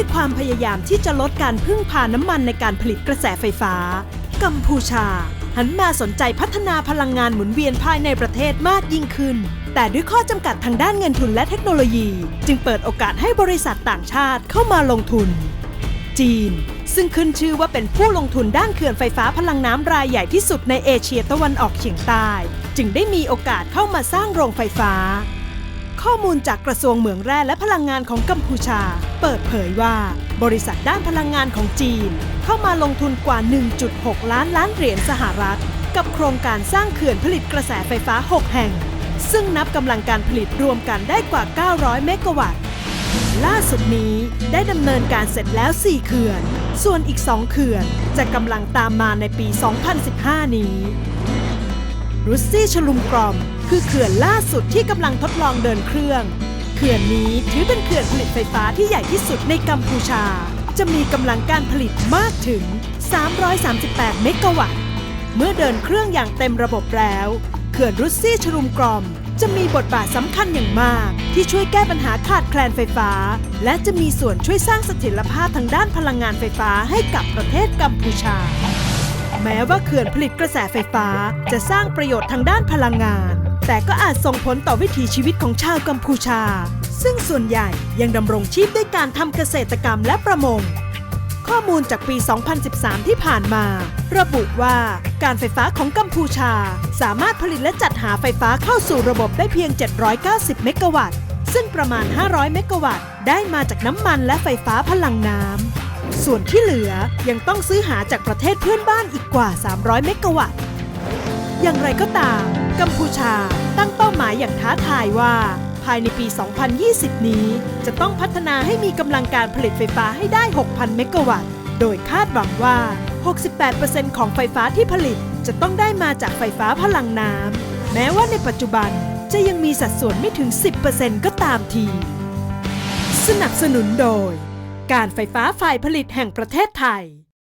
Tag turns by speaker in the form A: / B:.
A: ยความพยายามที่จะลดการพึ่งพาน้ำมันในการผลิตกระแสไฟฟ้า กัมพูชา หันมาสนใจพัฒนาพลังงานหมุนเวียนภายในประเทศมากยิ่งขึ้น แต่ด้วยข้อจำกัดทางด้านเงินทุนและเทคโนโลยี จึงเปิดโอกาสให้บริษัทต่างชาติเข้ามาลงทุน จีน ซึ่งขึ้นชื่อว่าเป็นผู้ลงทุนด้านเขื่อนไฟฟ้าพลังน้ำรายใหญ่ที่สุดในเอเชียตะวันออกเฉียงใต้ จึงได้มีโอกาสเข้ามาสร้างโรงไฟฟ้า ข้อมูลจากกระทรวงเหมืองแร่และพลังงานของกัมพูชา เปิดเผยว่า บริษัทด้านพลังงานของจีน เข้ามาลงทุนกว่า 1.6 ล้านล้านเหรียญสหรัฐ กับโครงการสร้างเขื่อนผลิตกระแสไฟฟ้า 6 แห่ง ซึ่งนับกำลังการผลิตรวมกันได้กว่า 900 เมกะวัตต์ล่าสุดนี้ได้ดำเนินการเสร็จแล้ว 4 เขื่อน ส่วนอีก 2 เขื่อนจะกำลังตามมาในปี 2015 นี้ รุสซี่ชลุมกรอม คือเขื่อนล่าสุดที่กำลังทดลองเดินเครื่อง เขื่อนนี้ถือเป็นเขื่อน ผลิตไฟฟ้าที่ใหญ่ที่สุดในกัมพูชา จะมีกำลังการผลิตมากถึง 338 เมกะวัตต์ เมื่อเดินเครื่องอย่างเต็มระบบแล้ว เขื่อนรุสซี่ชลุมกรอม จะมีบทบาทสำคัญอย่างมาก ที่ช่วยแก้ปัญหาขาดแคลนไฟฟ้า และจะมีส่วนช่วยสร้างเสถียรภาพทางด้านพลังงานไฟฟ้าให้กับประเทศกัมพูชา แม้ว่าเขื่อนผลิตกระแสไฟฟ้าจะสร้างประโยชน์ทางด้านพลังงาน แต่ก็อาจส่งผลต่อวิถีชีวิตของชาวกัมพูชา ซึ่งส่วนใหญ่ยังดำรงชีพด้วยการทำเกษตรกรรมและประมง ข้อมูลจากปี 2013 ที่ผ่านมา ระบุว่าการไฟฟ้าของกัมพูชา สามารถผลิตและจัดหาไฟฟ้าเข้าสู่ระบบได้เพียง 790 เมกะวัตต์ ซึ่งประมาณ 500 เมกะวัตต์ ได้มาจากน้ำมันและไฟฟ้าพลังน้ำ ส่วนที่เหลือยังต้องซื้อหาจากประเทศเพื่อนบ้านอีกกว่า 300 เมกะวัตต์ อย่างไรก็ตาม กัมพูชาตั้งเป้าหมายอย่างท้าทายว่าายในปี 2020 นี้ จะต้องพัฒนาให้มีกำลังการผลิตไฟฟ้าให้ได้ 6,000 เมกะวัตต์ โดยคาดหวังว่า 68%ของไฟฟ้าที่ผลิตจะต้องได้มาจากไฟฟ้าพลังน้ำ แม้ว่าในปัจจุบันจะยังมีสัดส่วนไม่ถึง 10%ก็ตามที สนับสนุนโดย การไฟฟ้าฝ่ายผลิตแห่งประเทศไทย